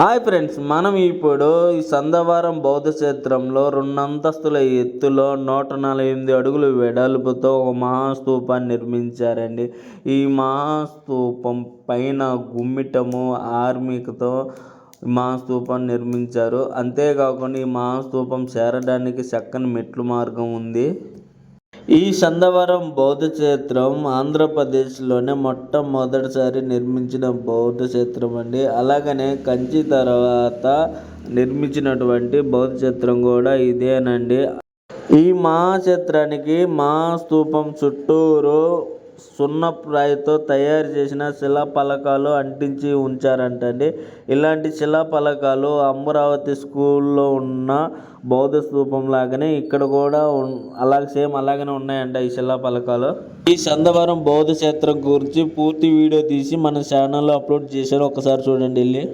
Hi friends మనం ఇప్పుడు ఈ సందవారం బౌద్ధ క్షేత్రంలో రెండు అంతస్తుల ఎత్తులో నూట నలభై ఎనిమిది అడుగులు వెడల్పుతో ఒక మహాస్తూపాన్ని నిర్మించారండి. ఈ మహాస్తూపం పైన గుమ్మిటము ఆర్మికతో మహాస్తూపం నిర్మించారు. అంతేకాకుండా ఈ మహాస్తూపం చేరడానికి చక్కని మెట్లు మార్గం ఉంది. ఈ సందవరం బౌద్ధ క్షేత్రం ఆంధ్రప్రదేశ్లోనే మొట్టమొదటిసారి నిర్మించిన బౌద్ధ క్షేత్రం అండి. అలాగనే కంచి తర్వాత నిర్మించినటువంటి బౌద్ధ క్షేత్రం కూడా ఇదేనండి. ఈ మహాక్షేత్రానికి మహాస్తూపం చుట్టూరు సున్నప్రాయితో తయారు చేసిన శిలా పలకాలు అంటించి ఉంచారంటండి. ఇలాంటి శిలాఫలకాలు అమరావతి స్కూల్లో ఉన్న బౌద్ధ స్తూపం లాగానే ఇక్కడ కూడా అలాగే సేమ్ అలాగనే ఉన్నాయంట ఈ శిలాఫలకాలు ఈ చందవరం బౌద్ధ క్షేత్రం గురించి పూర్తి వీడియో తీసి మన ఛానల్లో అప్లోడ్ చేశారు. ఒకసారి చూడండి వెళ్ళి.